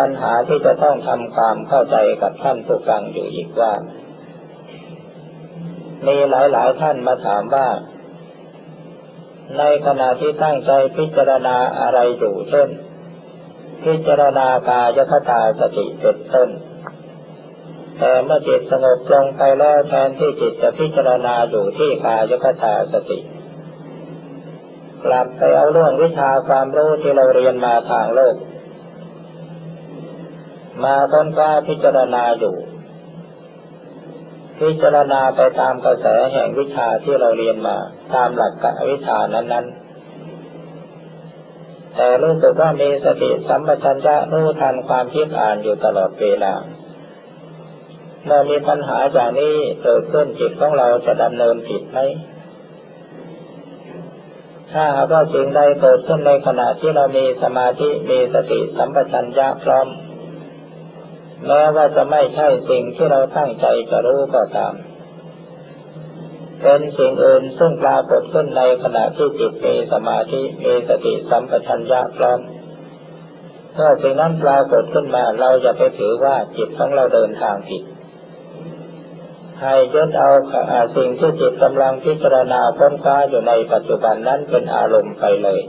ปัญหาที่จะต้องทำความเข้าใจกับท่านผู้ฟังอยู่อีกว่า มีหลายๆท่านมาถามว่า ในขณะที่ตั้งใจพิจารณาอะไรอยู่เช่น พิจารณากายคตาสติเป็นต้นแต่เมื่อจิตสงบลงไปแล้วแทนที่จิตจะพิจารณาอยู่ที่กายคตาสติกลับไปเอาเรื่องวิชาความรู้ที่เราเรียนมาทางโลก มาค้นคว้าพิจารณาอยู่ พิจารณาไปตามกระแสแห่งวิชาที่เราเรียนมา ตามหลักกวิชานั้น ๆ แต่รู้สึกว่ามีสติสัมปชัญญะรู้ทันความคิดอ่านอยู่ตลอดเวลาเมื่อมีปัญหาอย่างนี้เกิดขึ้นจิตของเราจะดำเนินผิดไหม ถ้าหากว่าสิ่งใดเกิดขึ้นในขณะที่เรามีสมาธิมีสติสัมปชัญญะพร้อม แม้ว่าจะไม่ใช่สิ่งที่เราตั้งใจจะรู้ก็ตาม เป็นสิ่งอื่นซึ่งปรากฏขึ้นในขณะที่จิตมีสมาธิมีสติสัมปชัญญะพร้อมเมื่อสิ่งนั้นปรากฏขึ้นมาเราจะไปถือว่าจิตของเราเดินทางผิดให้ยึดเอาสิ่งที่จิตกำลังพิจารณาค้นคว้าอยู่ในปัจจุบันนั้นเป็นอารมณ์ไปเลย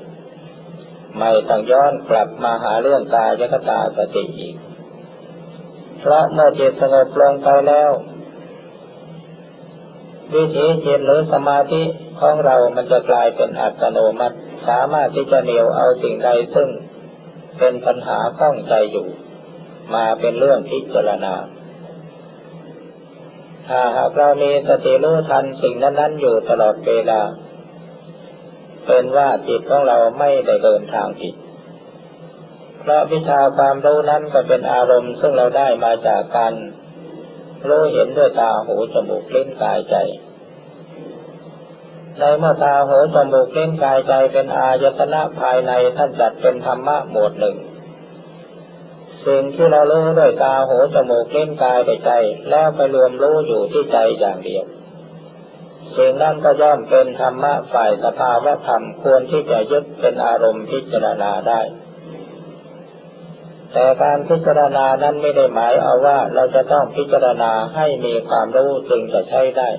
ไม่ต้องย้อนกลับมาหาเรื่องกายคตาสติอีก เพราะเมื่อจิตสงบลงไปแล้ว วิถีจิตหรือสมาธิของเรามันจะกลายเป็นอัตโนมัติ สามารถที่จะเหนียวเอาสิ่งใดซึ่งเป็นปัญหาข้องใจอยู่ มาเป็นเรื่องพิจารณาถ้าหากเรามีสติรู้ทันสิ่งนั้นๆอยู่ตลอดเวลา เป็นว่าจิตของเราไม่ได้เดินทางผิด เพราะวิชาความรู้นั้นก็เป็นอารมณ์ซึ่งเราได้มาจากการรู้เห็นด้วยตาหูจมูกลิ้นกายใจ ในเมื่อตาหูจมูกลิ้นกายใจเป็นอายตนะภายในท่านจัดเป็นธรรมะหมวดหนึ่ง สิ่งที่เรารู้ด้วยตาหูจมูกลิ้นกายใจ แล้วไปรวมรู้อยู่ที่ใจอย่างเดียวสิ่งนั้นก็ย่อมเป็นธรรมะฝ่ายสภาวะธรรมควรที่จะยึดเป็นอารมณ์พิจารณาได้ แต่การพิจารณานั้นไม่ได้หมายเอาว่าเราจะต้องพิจารณาให้มีความรู้จึงจะใช้ได้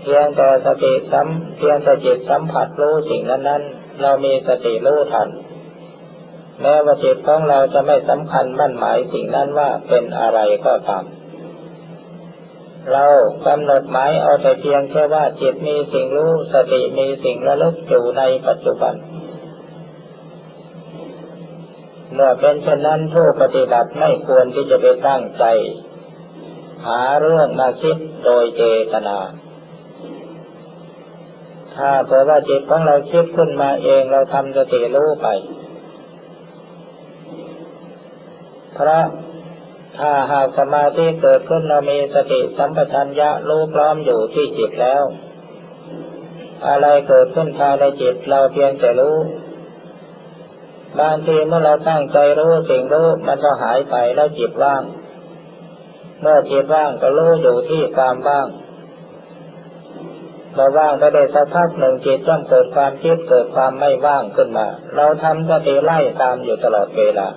เพียงแต่สติสัมเพียงแต่จิตสัมผัสรู้สิ่งนั้นนั้นเรามีสติรู้ทัน แม้ว่าจิตของเราจะไม่สำคัญมั่นหมายสิ่งนั้นว่าเป็นอะไรก็ตามเรากำหนดหมายเอาแต่เพียงแค่ว่าจิตมีสิ่งรู้สติมีสิ่งระลึกอยู่ในปัจจุบัน เมื่อเป็นเช่นนั้นผู้ปฏิบัติไม่ควรที่จะไปตั้งใจ หาเรื่องมาคิดโดยเจตนา ถ้าเผื่อว่าจิตของเราคิดขึ้นมาเองเราทำสติรู้ไป เพราะถ้าหากสมาธิเกิดขึ้นเรามีสติสัมปชัญญะรู้พร้อมอยู่ที่จิตแล้ว อะไรเกิดขึ้นภายในจิตเราเพียงแต่รู้ บางทีเมื่อเราตั้งใจรู้สิ่งรู้มันก็หายไปแล้วจิตว่าง เมื่อจิตว่างก็รู้อยู่ที่ความว่างเมื่อว่างไปได้สักพักหนึ่งจิตต้องเกิดความคิดเกิดความไม่ว่างขึ้นมา เราทำสติไล่ตามอยู่ตลอดเวลา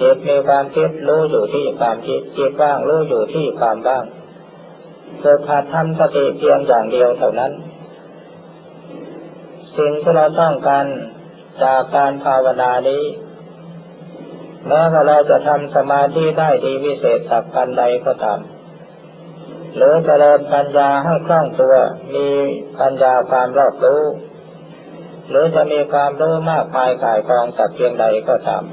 จิตมีความคิดรู้อยู่ที่ความคิดจิตว่างรู้อยู่ที่ความว่างเกิดขาดทำสติเพียงอย่างเดียวเท่านั้น สิ่งที่เราต้องการ จากการภาวนานี้แม้ว่าเราจะทำสมาธิได้ดีวิเศษสักพันใดก็ตามหรือจเจริญปัญญาให้คล่องตัวมีปัญญาความรอบรู้ หรือจะมีความรู้มากมายกายกองสักเพียงใดก็ตาม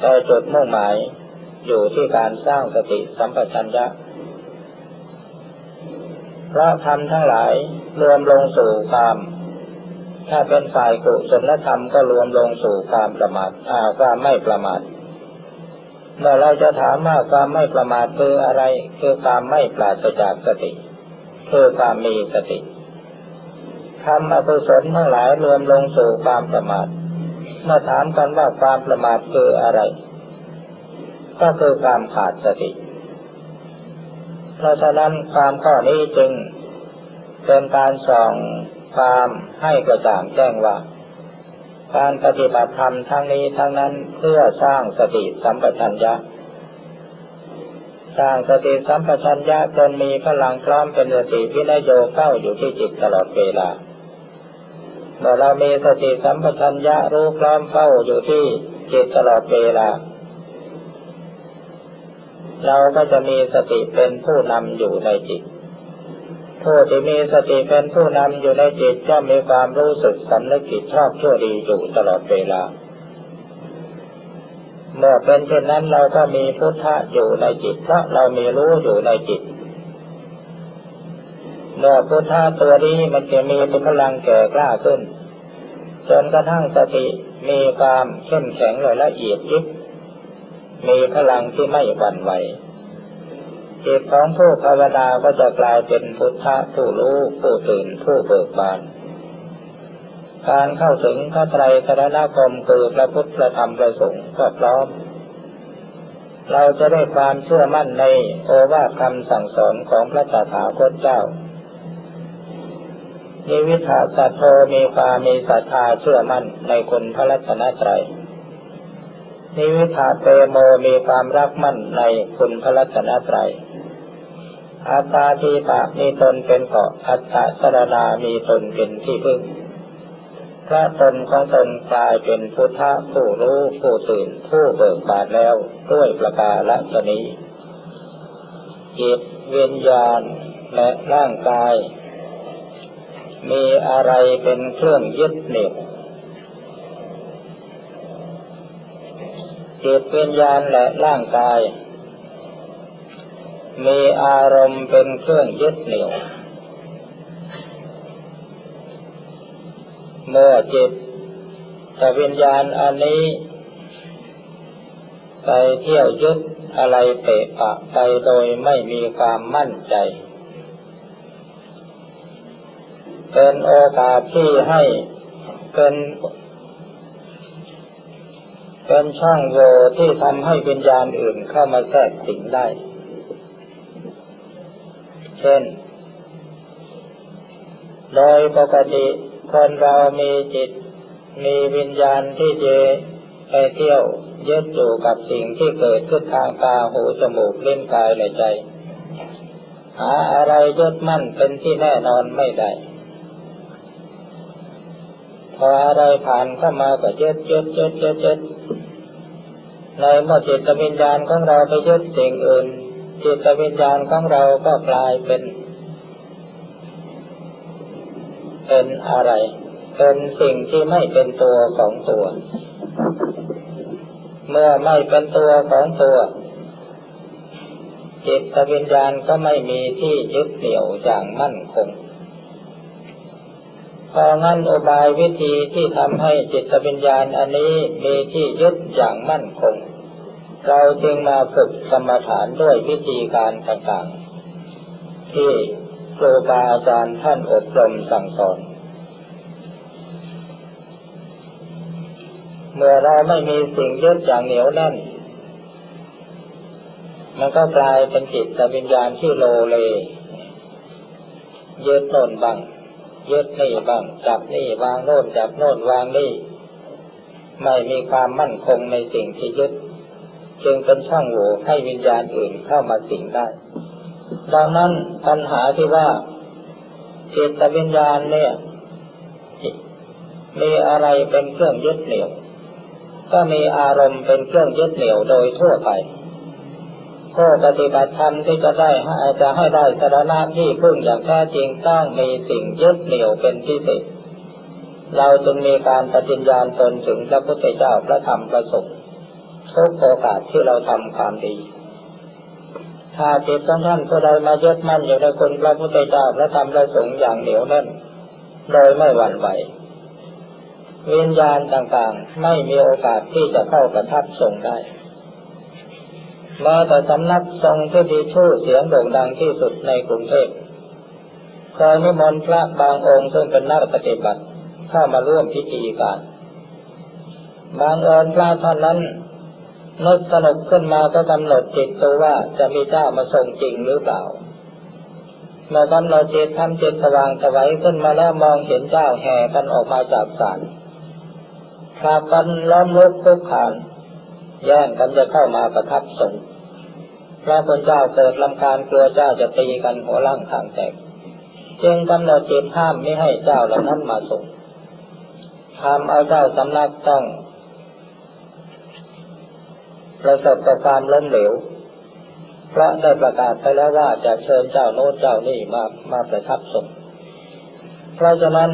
แต่จุดมุ่งหมายอยู่ที่การสร้างสติสัมปชัญญะพระธรรมทั้งหลายรวมลงสู่ความ ถ้าเป็นฝ่ายกุศลธรรมก็รวมลงสู่ความประมาทอ่าความไม่ประมาทเมื่อเราจะถามว่าความไม่ประมาทคืออะไร คือความไม่ปราศจากสติ คือความมีสติทำอกุศลทั้งหลายรวมลงสู่ความประมาทเมื่อถามกันว่าความประมาทคืออะไร ก็คือความขาดสติ เพราะฉะนั้นความข้อนี้จึงเป็นการส่อง ความให้กระจ่างแจ้งว่า การปฏิบัติธรรมทั้งนี้ทั้งนั้นเพื่อสร้างสติสัมปชัญญะ สร้างสติสัมปชัญญะจนมีพลังพร้อมเป็นสติวินโยเข้าอยู่ที่จิตตลอดเวลาเมื่อเรามีสติสัมปชัญญะรู้พร้อมเข้าอยู่ที่จิตตลอดเวลา เราก็จะมีสติเป็นผู้นำอยู่ในจิต ผู้ที่มีสติเป็นผู้นำอยู่ในจิตจะมีความรู้สึกสำนึกผิดชอบชั่วดีอยู่ตลอดเวลา เมื่อเป็นเช่นนั้นเราก็มีพุทธะอยู่ในจิตเพราะเรามีรู้อยู่ในจิตเมื่อพุทธะตัวนี้มันจะมีพลังแก่กล้าขึ้น จนกระทั่งสติมีความเข้มแข็งและละเอียดยิบมีพลังที่ไม่หวั่นไหว จิตของผู้ภาวนาก็จะกลายเป็นพุทธะผู้รู้ผู้ตื่นผู้เบิกบาน การเข้าถึงพระไตรสรณคมคือพระพุทธธรรมพระสงฆ์ก็พร้อม เราจะได้ความเชื่อมั่นในโอวาทคำสั่งสอนของพระตถาคตเจ้ามีวิถาสัตโธมีความมีศรัทธาเชื่อมั่นในคุณพระรัตนตรัยนิวิธาเตโมมีความรักมั่นในคุณพระรัตนตรัย อัตาทีปะมีตนเป็นเกาะอัตตาสรณามีตนเป็นที่พึ่ง พระตนของตนกลายเป็นพุทธะผู้รู้ผู้ตื่นผู้เบิกบานแล้วด้วยประกาศชนี้จิตวิญญาณและร่างกาย มีอะไรเป็นเครื่องยึดเหนี่ยวจิตวิญญาณและร่างกาย มีอารมณ์เป็นเครื่องยึดเหนี่ยว เมื่อจิตแต่วิญญาณอันนี้ ไปเที่ยวยึดอะไรเตะปะไปโดยไม่มีความมั่นใจ เป็นโอกาสที่ให้เป็นเป็นช่องโหว่ที่ทำให้วิญญาณอื่นเข้ามาแทรกสิงได้ เช่น โดยปกติคนเรามีจิต มีวิญญาณที่จะไปเที่ยวยึดอยู่กับสิ่งที่เกิดขึ้นทางตาหูจมูกเล่นกายและใจ หาอะไรยึดมั่นเป็นที่แน่นอนไม่ได้พออะไรผ่านเข้ามาก็ยึดยึดยึดยึดยึดในเมื่อจิตวิญญาณของเราไปยึดสิ่งอื่น จิตวิญญาณของเราก็กลายเป็น เป็นอะไร เป็นสิ่งที่ไม่เป็นตัวของตัว เมื่อไม่เป็นตัวของตัว จิตวิญญาณก็ไม่มีที่ยึดเหนี่ยวอย่างมั่นคงพองั้นอุบายวิธีที่ทำให้จิตวิญญาณอันนี้มีที่ยึดอย่างมั่นคง เราจึงมาฝึกสมถานด้วยวิธีการต่างๆที่ครูบาอาจารย์ท่านอบรมสั่งสอน เมื่อเราไม่มีสิ่งยึดอย่างเหนียวแน่น มันก็กลายเป็นจิตวิญญาณที่โลเลยึดโน่นบ้างยึดนี่บ้างจับนี่วางโน่นจับโน่นวางนี่ ไม่มีความมั่นคงในสิ่งที่ยึด จึงเป็นช่องโหว่ให้วิญญาณอื่นเข้ามาสิงได้ ดังนั้นปัญหาที่ว่าจิตวิญญาณเนี่ยมีอะไรเป็นเครื่องยึดเหนี่ยว ก็มีอารมณ์เป็นเครื่องยึดเหนี่ยวโดยทั่วไปผู้ปฏิบัติธรรมที่จะได้จะให้ได้สารณะที่พึ่งอย่างแท้จริงต้องมีสิ่งยึดเหนี่ยวเป็นพิเศษเราจึงมีการปฏิญญาณตนถึงพระพุทธเจ้าพระธรรมพระสงฆ์ ทุกโอกาสที่เราทำความดีถ้าจิตของท่านผู้ใดมายึดมั่นอยู่ในคุณพระพุทธเจ้าและทำประสงค์อย่างเหนียวแน่น โดยไม่หวั่นไหววิญญาณต่างๆ ไม่มีโอกาสที่จะเข้าประทับทรงได้แม้แต่สำนักทรงที่ดีชื่อเสียงโด่งดังที่สุดในกรุงเทพเคยนิมนต์พระบางองค์ซึ่งเป็นนักปฏิบัติเข้ามาร่วมพิธีการ บางเอิญพระท่านนั้น นึกสนุกขึ้นมาก็กำหนดจิตตัวว่าจะมีเจ้ามาทรงจริงหรือเปล่าเมื่อกำหนดจิตทำจิตสว่างสวัยขึ้นมาแล้วมองเห็นเจ้าแห่กันออกมาจากศาลพากันล้อมลุกคุกขานแย่งกันจะเข้ามาประทับทรงพระพุทธเจ้าเกิดลำคาญกลัวเจ้าจะตีกันหัวล่างข้างแตก จึงกำหนดจิตห้ามไม่ให้เจ้าเหล่านั้นมาส่งทำเอาเจ้าสำนักต้อง ประสบกับความล้มเหลว เพราะได้ประกาศไปแล้วว่าจะเชิญเจ้าโน้นเจ้านี่มามาประทับทรงเพราะฉะนั้น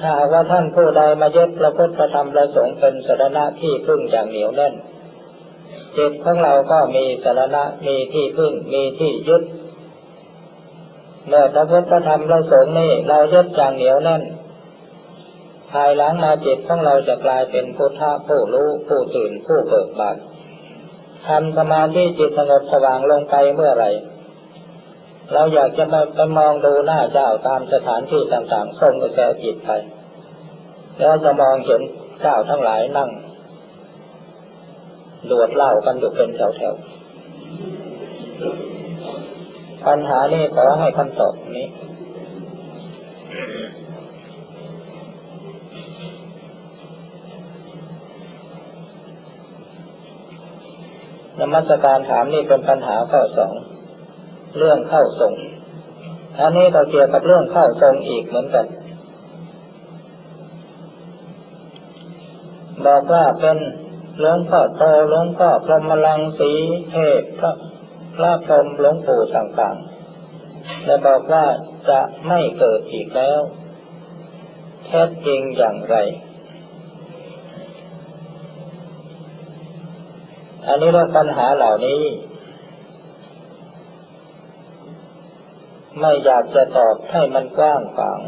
ถ้าว่าท่านผู้ใดมายึดพระพุทธธรรมประสงค์เป็นสรณะที่พึ่งอย่างเหนียวแน่นจิตของเราก็มีสรณะมีที่พึ่งมีที่ยึดเมื่อพระพุทธธรรมประสงค์นี่เรายึดอย่างเหนียวแน่น ภายหลังมาจิตของเราจะกลายเป็นพุทธะผู้รู้ผู้ตื่นผู้เบิกบานทำสมาธิจิตสงบสว่างลงไปเมื่อไหร่ เราอยากจะมาไปมองดูหน้าเจ้าตามสถานที่ต่างๆส่งกระแสจิตไป แล้วจะมองเห็นเจ้าทั้งหลายนั่งดวดเหล้ากันอยู่เป็นแถวๆปัญหานี้ขอให้คำตอบนี้ นมัสการถามนี่เป็นปัญหาข้อสองเรื่องเข้าทรงอันนี้ก็เกี่ยวกับเรื่องเข้าทรงอีกเหมือนกันบอกว่าเป็นหลวงพ่อโตหลวงพ่อพรหมลังสีเทพพระพระพรหมหลวงปู่ต่างๆและบอกว่าจะไม่เกิดอีกแล้วแท้จริงอย่างไร อันนี้เรื่องปัญหาเหล่านี้ ไม่อยากจะตอบให้มันกว้างขวาง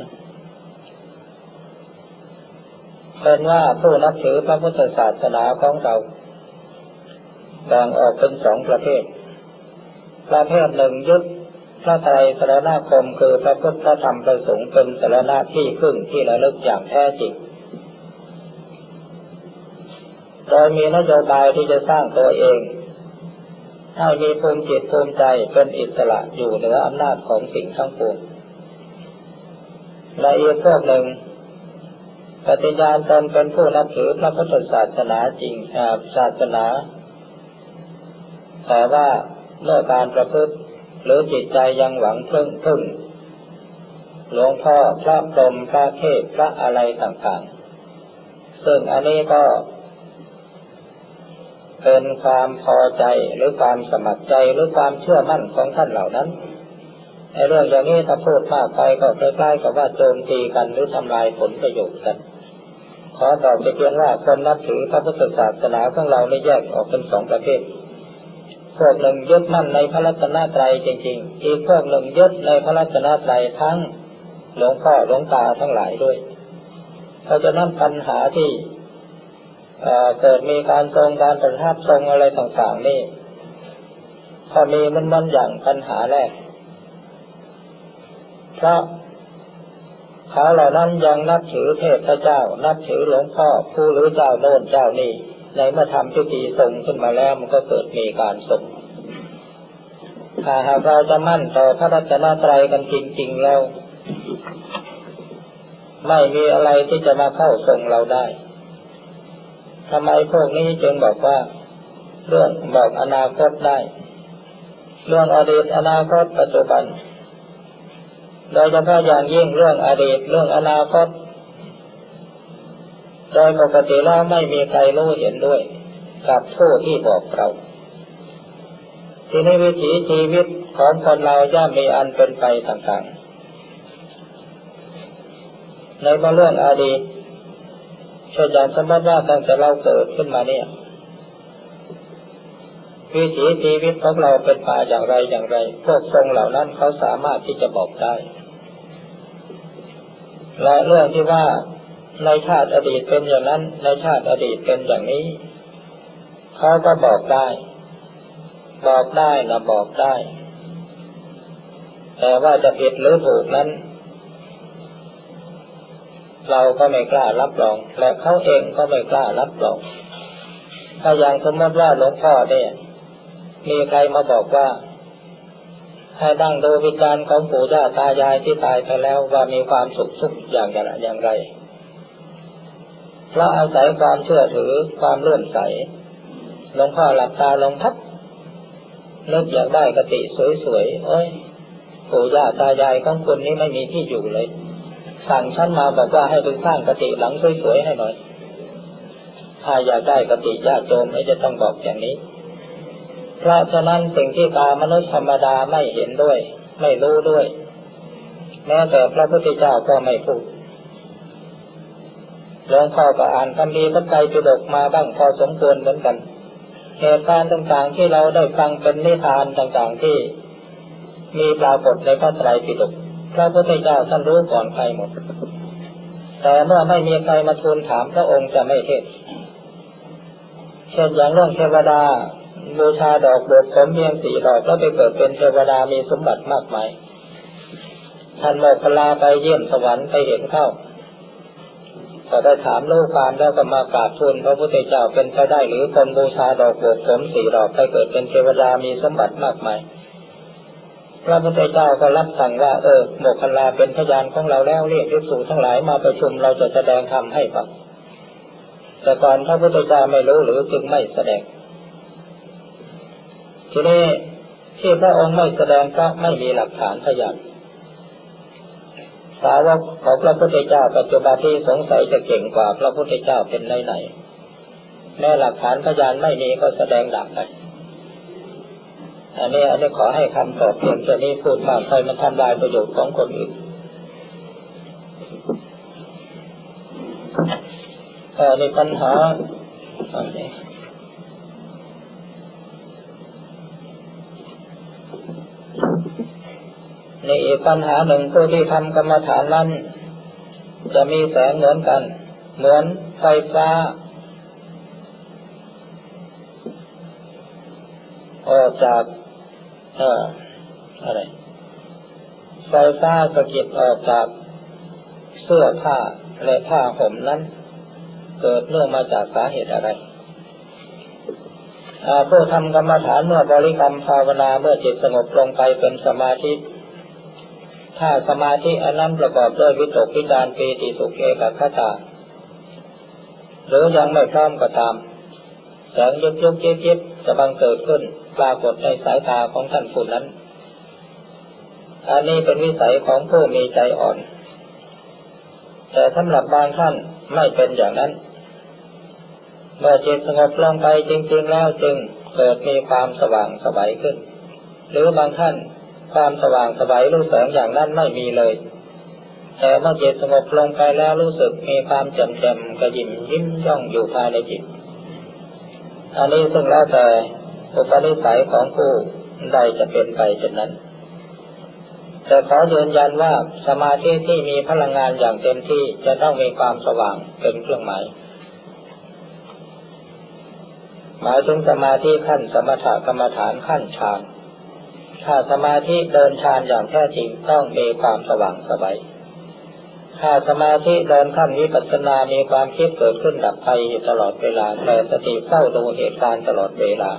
เป็นว่าผู้นับถือพระพุทธศาสนาของเราแบ่งออกเป็นสองประเภท ประเภทหนึ่งยึดพระไตรสรณคมคือพระพุทธธรรมประสงค์เป็นสรณะที่พึ่งที่ระลึกอย่างแท้จริง โดยมีนโยบายที่จะสร้างตัวเองให้มีภูมิจิตภูมิใจเป็นอิสระอยู่เหนืออำนาจของสิ่งทั้งปวงและอีกพวกหนึ่งปฏิญาณตนเป็นผู้นับถือพระพุทธศาสนาจริงศาสนา แต่ว่าเมื่อการประพฤติหรือจิตใจยังหวังพึ่งพึ่งหลวงพ่อพระพรหมพระเทพพระอะไรต่างๆ ซึ่งอันนี้ก็ เป็นความพอใจหรือความสมัครใจหรือความเชื่อมั่นของท่านเหล่านั้นในเรื่องอย่างนี้ถ้าพูดมากไปก็ใกล้ๆกับว่าโจมตีกันหรือทำลายผลประโยชน์กันขอตอบไปเพียงว่าคนนับถือพระพุทธศาสนาของเราไม่แยกออกเป็นสองประเภทพวกหนึ่งยึดมั่นในพระรัตนตรัยจริง ๆ อีกพวกหนึ่งยึดในพระรัตนตรัยทั้งหลวงพ่อหลวงตาทั้งหลายด้วยเพราะฉะนั้นปัญหาที่ เกิดมีการทรงการประทับทรงอะไรต่างๆนี่ถ้ามีมันมันอย่างปัญหาแรกเพราะเขาเหล่านั้นยังนับถือเทพเจ้า นับถือหลวงพ่อผู้หรือเจ้าโน่นเจ้านี่ ในเมื่อทำพิธีทรงขึ้นมาแล้วมันก็เกิดมีการทรงถ้าหากเราจะมั่นต่อพระรัตนตรัยกันจริงๆแล้ว ไม่มีอะไรที่จะมาเข้าทรงเราได้ ทำไมพวกนี้จึงบอกว่า เรื่องบอกอนาคตได้ เรื่องอดีตอนาคตปัจจุบันโดยเฉพาะอย่างยิ่งเรื่องอดีตเรื่องอนาคตโดยปกติแล้วไม่มีใครรู้เห็นด้วย กับผู้ที่บอกเราทีนี้วิถีชีวิตของคนเราย่อมมีอันเป็นไปต่างๆ ในเรื่องอดีต เช่นอย่างสมมติว่าตั้งแต่เราเกิดขึ้นมาเนี่ยวิถีชีวิตของเราเป็นมาอย่างไรอย่างไร พวกทรงเหล่านั้นเขาสามารถที่จะบอกได้ และเรื่องที่ว่าในชาติอดีตเป็นอย่างนั้น ในชาติอดีตเป็นอย่างนี้ เขาก็บอกได้ บอกได้นะบอกได้ แต่ว่าจะผิดหรือถูกนั้น เราก็ไม่กล้ารับรอง และเขาเองก็ไม่กล้ารับรอง ถ้าอย่างสมมติว่าหลวงพ่อเนี่ย มีใครมาบอกว่าให้ดังดูวิญญาณของปู่ย่าตายายที่ตายไปแล้วว่ามีความสุขสุขอย่างไรอย่างไรเพราะอาศัยความเชื่อถือความเลื่อมใสหลวงพ่อหลับตาลงทับนึกอยากได้กติสวยๆโอ้ยปู่ย่าตายายของคุณนี่ไม่มีที่อยู่เลย สั่งฉันมาแบอกว่าให้ไปสร้างกติหลังสวยๆให้หน่อย ถ้าอยากได้กติญาติโยมไม่จะต้องบอกอย่างนี้ เพราะฉะนั้นสิ่งที่ตามนุษย์ธรรมดาไม่เห็นด้วย ไม่รู้ด้วย แม้แต่พระพุทธเจ้าก็ไม่พูดหลวงพ่อก็อ่านคำพีพระไตรปิฎกมาบ้างพอสมควรเหมือนกันเหตุการณ์ต่างๆที่เราได้ฟังเป็นนิทานต่างๆที่มีปรากฏในพระไตรปิฎก พระพุทธเจ้าท่านรู้ก่อนใครหมด แต่เมื่อไม่มีใครมาทูลถามพระองค์จะไม่เทศเช่นอย่างเรื่องเทวดาบูชาดอกบวชผมเพียงสี่ดอกแล้วไปเกิดเป็นเทวดามีสมบัติมากมายท่านโมกขลาไปเยี่ยมสวรรค์ไปเห็นเข้าพอได้ถามลูกความแล้วก็มากราบทูลพระพุทธเจ้าเป็นไปได้หรือคนบูชาดอกบวชผมสี่ดอกไปเกิดเป็นเทวดามีสมบัติมากมาย พระพุทธเจ้าก็รับสั่งว่าเออโมกขลาเป็นพยานของเราแล้วเรียกภิกษุทั้งหลายมาประชุมเราจะแสดงธรรมให้ฟังแต่ก่อนพระพุทธเจ้าไม่รู้หรือจึงไม่แสดง ทีนี้ที่พระองค์ไม่แสดงก็ไม่มีหลักฐานพยานสาวกของพระพุทธเจ้าปัจจุบันที่สงสัยจะเก่งกว่าพระพุทธเจ้าเป็นไหนไหนแม้หลักฐานพยานไม่มีก็แสดงดับไป อันนี้อันนี้ขอให้คำตอบเพียงแค่นี้พูดมากไปมันทำลายประโยชน์ของคนอื่นก็ในปัญหาอันนี้ในอีกปัญหาหนึ่งผู้ที่ทำกรรมฐานนั้น จะมีแสงเหมือนกัน เหมือนไฟฟ้าออกจาก เอ่ออะไรไฟฟ้าสะกิดออกจากเสื้อผ้าและผ้าห่มนั้น เกิดเนื่องมาจากสาเหตุอะไรผู้ทำกรรมฐานเมื่อบริกรรมภาวนาเมื่อจิตสงบลงไปเป็นสมาธิ ถ้าสมาธิอันนั้นประกอบด้วยวิตกวิจารปีติสุขเอกคตาหรือยังไม่พร้อมก็ตามแสงยุบยุบยิบยิบจะบังเกิดขึ้น ปรากฏในสายตาของท่านผู้นั้น อันนี้เป็นวิสัยของผู้มีใจอ่อน แต่สำหรับบางท่านไม่เป็นอย่างนั้น เมื่อจิตสงบลงไปจริง ๆ แล้วจึงเกิดมีความสว่างสบายขึ้น หรือบางท่านความสว่างสบายรู้แสงอย่างนั้นไม่มีเลย แต่เมื่อจิตสงบลงไปแล้วรู้สึกมีความแจ่มแจ่มกระยิมยิ้มย่องอยู่ภายในจิต อันนี้ซึ่งแล้วแต่ อุปนิสัยของผู้ใดจะเป็นไปเช่นนั้น แต่ขอยืนยันว่าสมาธิที่มีพลังงานอย่างเต็มที่จะต้องมีความสว่างเป็นเครื่องหมาย หมายถึงสมาธิขั้นสมถกรรมฐานขั้นฌานถ้าสมาธิเดินฌานอย่างแท้จริงต้องมีความสว่างสบายถ้าสมาธิเดินขั้นวิปัสสนา มีความคิดเกิดขึ้นดับไปตลอดเวลาแต่สติเฝ้าดูเหตุการณ์ตลอดเวลา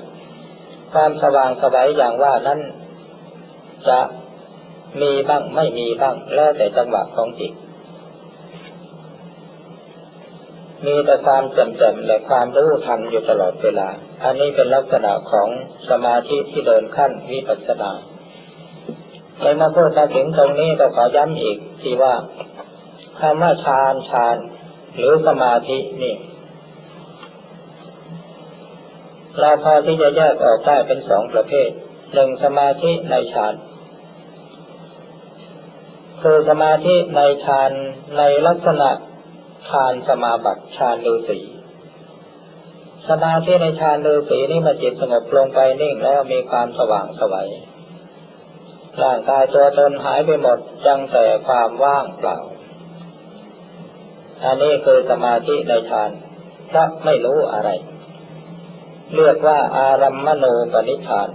ความสว่างสบายอย่างว่านั้น จะมีบ้างไม่มีบ้าง แล้วแต่จังหวะของจิต มีแต่ความแจ่มๆและความรู้ทันอยู่ตลอดเวลา อันนี้เป็นลักษณะของสมาธิที่เดินขั้นวิปัสสนาในมาพูดมาถึงตรงนี้ก็ขอย้ำอีกที่ว่าคำว่าฌานฌาน หรือสมาธินี่ เราพอที่จะแยกออกได้เป็นสองประเภทหนึ่งสมาธิในฌานคือสมาธิในฌานในลักษณะฌานสมาบัติฌานฤาษีสมาธิในฌานฤาษีนี่มันจิตสงบลงไปนิ่งแล้วมีความสว่างสวัยร่างกายตัวตนหายไปหมดจังแต่ความว่างเปล่า อันนี้คือสมาธิในฌานพระไม่รู้อะไร เรียกว่าอารัมมณูปนิชาน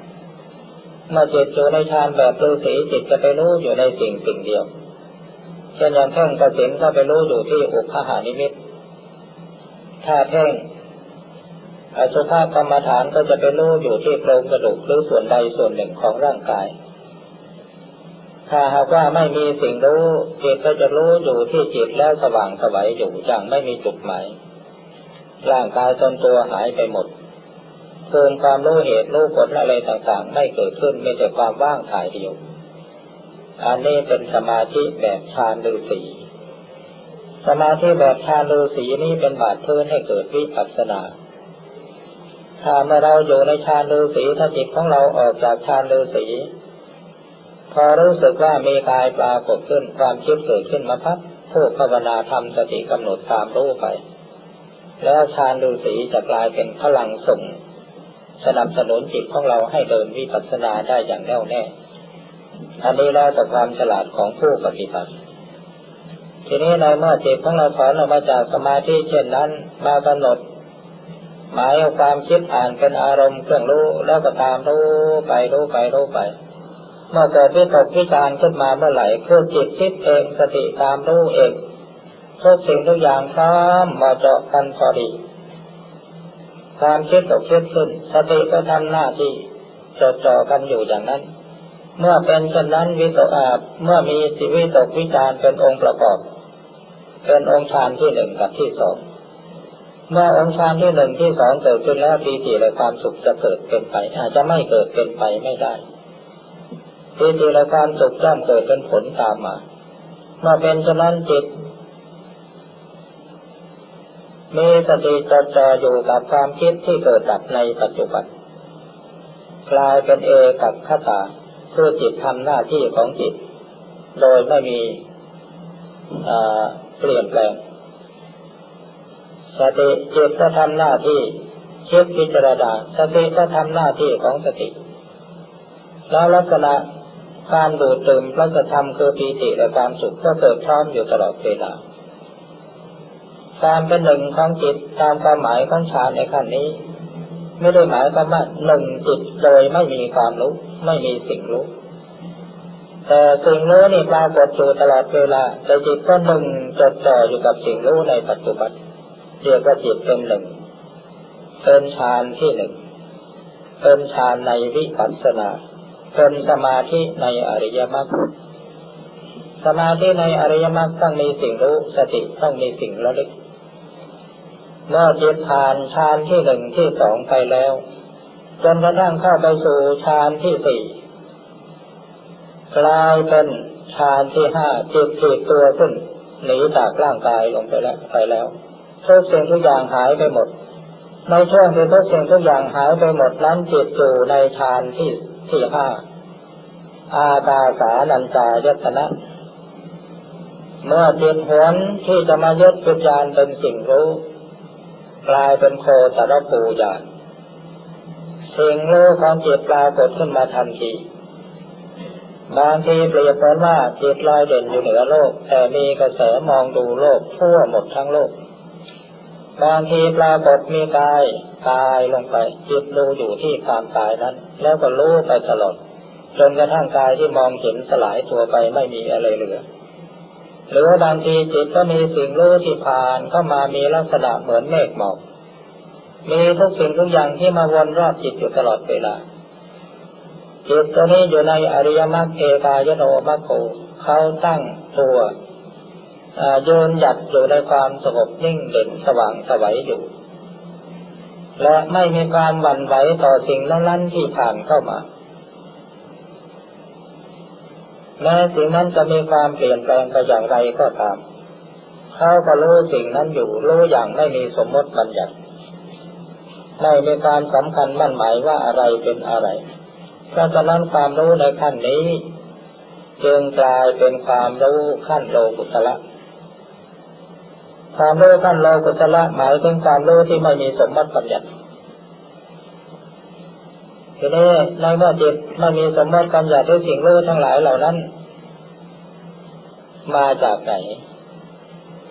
เมื่อจิตอยู่ในฌานแบบฤาษีจิตจะไปรู้อยู่ในสิ่งสิ่งเดียว เช่นอย่างเพ่งกสินก็ไปรู้อยู่ที่อุคหานิมิต ถ้าเพ่งอสุภากรรมฐานก็จะไปรู้อยู่ที่โครงกระดูกหรือส่วนใดส่วนหนึ่งของร่างกาย ถ้าหากว่าไม่มีสิ่งรู้จิตก็จะรู้อยู่ที่จิตแล้วสว่างสวัยอยู่อย่างไม่มีจุดหมาย ร่างกายจนตัวหายไปหมด ภูมิความรู้เหตุรู้ผลอะไรต่างๆ ไม่เกิดขึ้นมีแต่ความว่างถ่ายเดียว อันนี้เป็นสมาธิแบบฌานฤาษีสมาธิแบบฌานฤาษีนี้เป็นบาดเพื้นให้เกิดวิปัสสนาถ้าเมื่อเราอยู่ในฌานฤาษีถ้าจิตของเราออกจากฌานฤาษีพอรู้สึกว่ามีกายปรากฏขึ้นความคิดเกิดขึ้นมาพักผู้ภาวนาทำสติกำหนดตามรู้ไป แล้วฌานฤาษีจะกลายเป็นพลังส่ง สนับสนุนจิตของเราให้เดินวิปัสสนาได้อย่างแน่วแน่ อันนี้แล้วแต่ความฉลาดของผู้ปฏิบัติ ทีนี้ในเมื่อจิตของเราถอนออกมาจากสมาธิเช่นนั้น มากำหนด หมายเอาความคิดอ่านเป็นอารมณ์เครื่องรู้แล้วก็ตามรู้ไปรู้ไปรู้ไปเมื่อเกิดวิตกวิจารขึ้นมาเมื่อไหร่คือจิตคิดเองสติตามรู้เองทุกสิ่งทุกอย่างพร้อมมาเจาะกันพอดี ความคิดตกคิดขึ้น สติก็ทำหน้าที่จดจ่อกันอยู่อย่างนั้น เมื่อเป็นเช่นนั้นวิตกอาบเมื่อมีสิวิตกวิจารเป็นองค์ประกอบ เป็นองค์ฌานที่หนึ่งกับที่สองเมื่อองค์ฌานที่หนึ่งที่สองเกิดขึ้นแล้วปีติและความสุขจะเกิดเป็นไป อาจจะไม่เกิดเป็นไปไม่ได้ปีติและความสุขย่อมเกิดเป็นผลตามมา เมื่อเป็นเช่นนั้นจิต มีสติจดจ่ออยู่กับความคิดที่เกิดดับในปัจจุบันกลายเป็นเอกับขตาคือจิตทำหน้าที่ของจิต โดยไม่มีเปลี่ยนแปลง สติจิตก็ทำหน้าที่คิดพิจารณาสติก็ทำหน้าที่ของสติ แล้วลักษณะการดูดดื่มพระธรรมคือปีติและความสุขก็เกิดพร้อมอยู่ตลอดเวลา การเป็นหนึ่งของจิตตามความหมายของฌานในขั้นนี้ ไม่ได้หมายความว่าหนึ่งจิตโดยไม่มีความรู้ ไม่มีสิ่งรู้ แต่สิ่งรู้นี่ปรากฏอยู่ตลอดเวลาแต่จิตก็หนึ่งจดจ่ออยู่กับสิ่งรู้ในปัจจุบันเรียกว่าจิตเป็นหนึ่งเป็นฌานที่หนึ่งเป็นฌานในวิปัสสนาเป็นสมาธิในอริยมรรคสมาธิในอริยมรรคต้องมีสิ่งรู้สติต้องมีสิ่งระลึก เมื่อจิตผ่านฌานที่หนึ่งที่สองไปแล้วจนกระทั่งเข้าไปสู่ฌานที่สี่กลายเป็นฌานที่ห้าจิตถีบตัวขึ้นหนีจากร่างกายลงไปแล้วไปแล้วทุกสิ่งทุกอย่างหายไปหมด ในช่วงที่ทุกสิ่งทุกอย่างหายไปหมดนั้นจิตอยู่ในฌานที่ที่ห้าอาตาสานันจายตนะเมื่อจิตหวนที่จะมายึดวิญญาณเป็นสิ่งรู้ กลายเป็นโคตรปูญาณสิ่งรู้ของจิตปรากฏขึ้นมาทันทีบางทีเปรียบเหมือนว่าจิตลอยเด่นอยู่เหนือโลก แต่มีกระแสมองดูโลกทั่วหมดทั้งโลก บางทีปรากฏมีกายตายลงไป จิตดูอยู่ที่ความตายนั้น แล้วก็รู้ไปตลอดจนกระทั่งกายที่มองเห็นสลายตัวไปไม่มีอะไรเหลือ หรือบางทีจิตก็มีสิ่งรู้ที่ผ่านเข้ามามีลักษณะเหมือนเมฆหมอก มีทุกสิ่งทุกอย่างที่มาวนรอบจิตอยู่ตลอดเวลา จิตตัวนี้อยู่ในอริยมรรคเอกายโนมัคโคเขาตั้งตัวโยนหยัดอยู่ในความสงบนิ่งเด่นสว่างสวัยอยู่ และไม่มีความหวั่นไหวต่อสิ่งนั้นๆที่ผ่านเข้ามา แม้สิ่งนั้นจะมีความเปลี่ยนแปลงไปอย่างไรก็ตาม เขาก็รู้สิ่งนั้นอยู่รู้อย่างไม่มีสมมติบัญญัติไม่มีการสำคัญมั่นหมายว่าอะไรเป็นอะไร เพราะฉะนั้นความรู้ในขั้นนี้ จึงกลายเป็นความรู้ขั้นโลกุตละความรู้ขั้นโลกุตละหมายถึงความรู้ที่ไม่มีสมมติบัญญัติ ทีนี้ในเมื่อจิตไม่มีสมมติกำหยัดด้วยสิ่งรู้ทั้งหลายเหล่านั้น มาจากไหน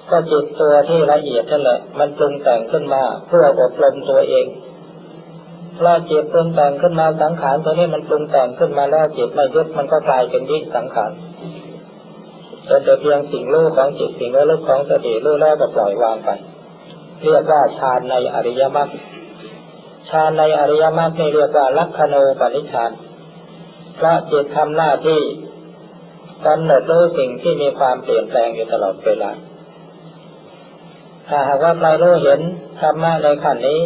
ก็จิตตัวที่ละเอียดนั่นแหละ มันปรุงแต่งขึ้นมาเพื่ออบรมตัวเองพอจิตปรุงแต่งขึ้นมาสังขารตัวนี้มันปรุงแต่งขึ้นมาแล้วจิตไม่ยึดมันก็กลายเป็นวิสังขารเป็นแต่เพียงสิ่งรู้ของจิตสิ่งรู้ของสติรู้แล้วก็ปล่อยวางไป เรียกว่าฌานในอริยมรรค ฌานในอริยมรรคนี่เรียกว่าลักขณูปนิชานพระจิตทำหน้าที่กำหนดรู้สิ่งที่มีความเปลี่ยนแปลงอยู่ตลอดเวลา ถ้าหากว่าใครรู้เห็นธรรมะในขั้นนี้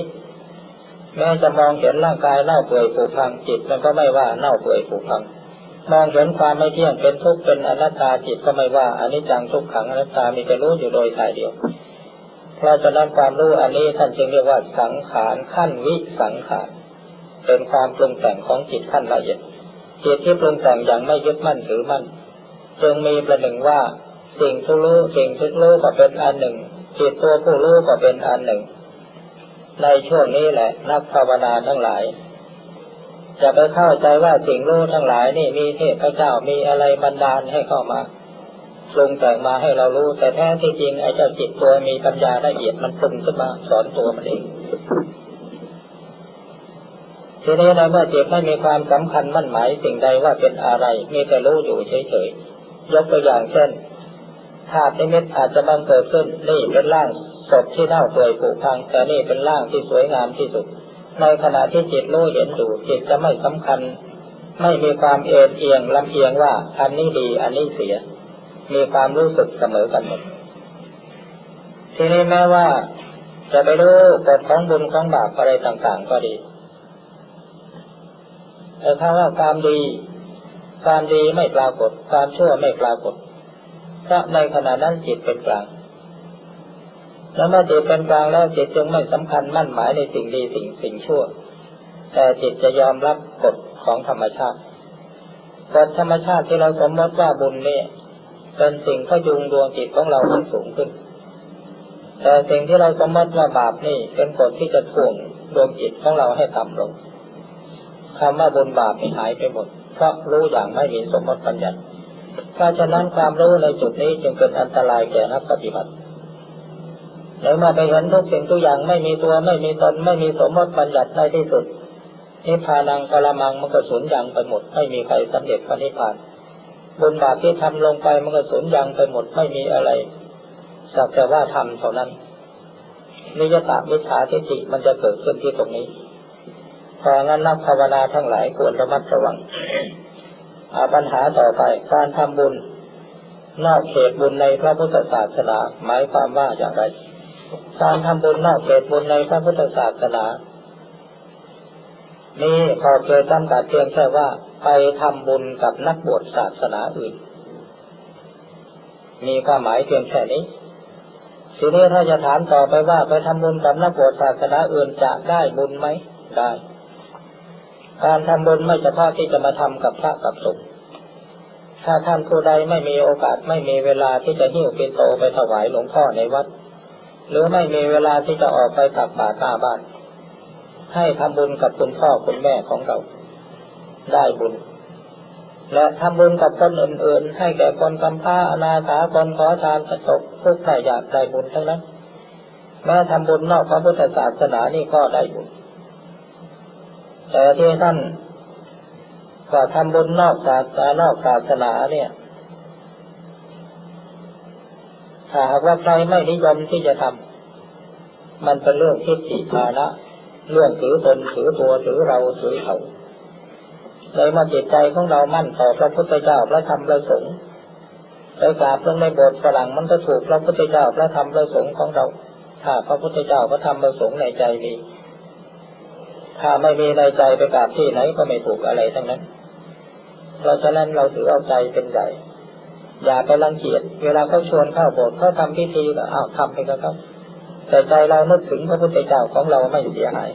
แม้จะมองเห็นร่างกายเน่าเปื่อยผุพังจิต มันก็ไม่ว่าเน่าเปื่อยผุพัง มองเห็นความไม่เที่ยงเป็นทุกข์เป็นอนัตตาจิตก็ไม่ว่าอนิจจังทุกขังอนัตตามีแต่รู้อยู่โดยสายเดียว ราะฉะนั้นความรู้อันนี้ท่านจึงเรียกว่าสังขารขั้นวิสังขารเป็นความปรุงแต่งของจิตขั้นละเอียดจิตที่ปรุงแต่งอย่างไม่ยึดมั่นถือมั่นจึงมีประหนึ่งว่าสิ่งที่รู้สิ่งที่รู้ก็เป็นอันหนึ่ง จิตตัวผู้รู้ก็เป็นอันหนึ่ง ในช่วงนี้แหละนักภาวนาทั้งหลายจะไปเข้าใจว่าสิ่งรู้ทั้งหลายนี่มีเทพเจ้ามีอะไรบันดาลให้เข้ามา ปรุงแต่งมาให้เรารู้ แต่แท้ที่จริงไอ้เจ้าจิตตัวมีปัญญาละเอียดมันปรุงขึ้นมาสอนตัวมันเองทีนี้ในเมื่อจิตไม่มีความสำคัญมั่นหมายสิ่งใดว่าเป็นอะไร มีแต่รู้อยู่เฉยๆยกตัวอย่างเช่นธาตุนิมิตอาจจะบังเกิดขึ้นนี่เป็นร่างศพที่เน่าเปื่อยผุพัง แต่นี่เป็นร่างที่สวยงามที่สุด ในขณะที่จิตรู้เห็นอยู่จิตจะไม่สำคัญ ไม่มีความเอ็นเอียงลำเอียงว่าอันนี้ดีอันนี้เสีย มีความรู้สึกเสมอกันหมดทีนี้แม้ว่า จะไปรู้กฎของบุญของบาปอะไรต่าง ๆ ก็ดีแต่ถ้าว่าความดี ความดีไม่ปรากฏ ความชั่วไม่ปรากฏเพราะในขณะนั้นจิตเป็นกลางแล้วเมื่อจิตเป็นกลางแล้วจิตจึงไม่สำคัญมั่นหมายในสิ่งดีสิ่งสิ่งชั่ว แต่จิตจะยอมรับกฎของธรรมชาติกฎธรรมชาติที่เราสมมติว่าบุญนี่ เป็นสิ่งพยุงดวงจิตของเราให้สูงขึ้น แต่สิ่งที่เราสมมติว่าบาปนี่เป็นกฎที่จะถ่วงดวงจิตของเราให้ต่ำลงคำว่าบุญบาปหายไปหมด เพราะรู้อย่างไม่มีสมมติปัญญาเพราะฉะนั้นความรู้ในจุดนี้จึงเป็นอันตรายแก่นักปฏิบัติแล้วมาไปเห็นทุกสิ่งทุกอย่างไม่มีตัวไม่มีตนไม่มีสมมติปัญญัติในที่สุดนิพพานังกลมังมันก็สูญยังไปหมดไม่มีใครสำเร็จพระนิพพาน บุญบาปที่ทำลงไปมันก็สูญยังไปหมดไม่มีอะไรสักแต่ว่าทำเท่านั้นนิยตาวิชาทิฏฐิมันจะเกิดขึ้นที่ตรงนี้เพราะงั้นนักภาวนาทั้งหลายควรระมัดระวังปัญหาต่อไปการทำบุญ นอกเขตบุญในพระพุทธศาสนาหมายความว่าอย่างไร การทำบุญนอกเขตบุญในพระพุทธศาสนา นี่พอเกิดจำกัดเพียงแค่ว่า ไปทำบุญกับนักบวชศาสนาอื่น มีความหมายเพียงแค่นี้ทีนี้ถ้าจะถามต่อไปว่า ไปทำบุญกับนักบวชศาสนาอื่นจะได้บุญไหมได้ การทำบุญไม่เฉพาะที่จะมาทำกับพระกับสงฆ์ถ้าท่านผู้ใดไม่มีโอกาสไม่มีเวลาที่จะหิ้วปินโตไปถวายหลวงพ่อในวัด หรือไม่มีเวลาที่จะออกไปตักบาตรหน้าบ้าน ให้ทำบุญกับคุณพ่อคุณแม่ของเรา ได้บุญ และทำบุญกับคนอื่นๆ ให้แก่คนกำพร้าอนาถาคนขอทานประสบทุกข์ใครอยากได้บุญทั้งนั้นแม้ทำบุญนอกพระพุทธศาสนานี่ก็ได้บุญแต่ที่ท่านก็ทำบุญนอกศาสนานอกศาสนาเนี่ยถ้าหากว่าใครไม่นิยมที่จะทำมันเป็นเรื่องทิฏฐิฐานะ เรื่องถือตนถือตัวถือเราถือเขาเลยมาจิตใจของเรามั่นต่อพระพุทธเจ้าพระธรรมพระสงฆ์ไปกราบลงในโบสถ์ฝรั่งมันก็ถูกพระพุทธเจ้าพระธรรมพระสงฆ์ของเรา ถ้าพระพุทธเจ้าพระธรรมพระสงฆ์ในใจมีถ้าไม่มีในใจไปกราบที่ไหนก็ไม่ถูกอะไรทั้งนั้น เพราะฉะนั้นเราถือเอาใจเป็นใหญ่อย่าไปรังเกียจเวลาเขาชวนเข้าโบสถ์เขาทำพิธีก็อ้าวทำไปก็ครับ แต่ใจเรานึกถึงพระพุทธเจ้าของเราไม่เสียหาย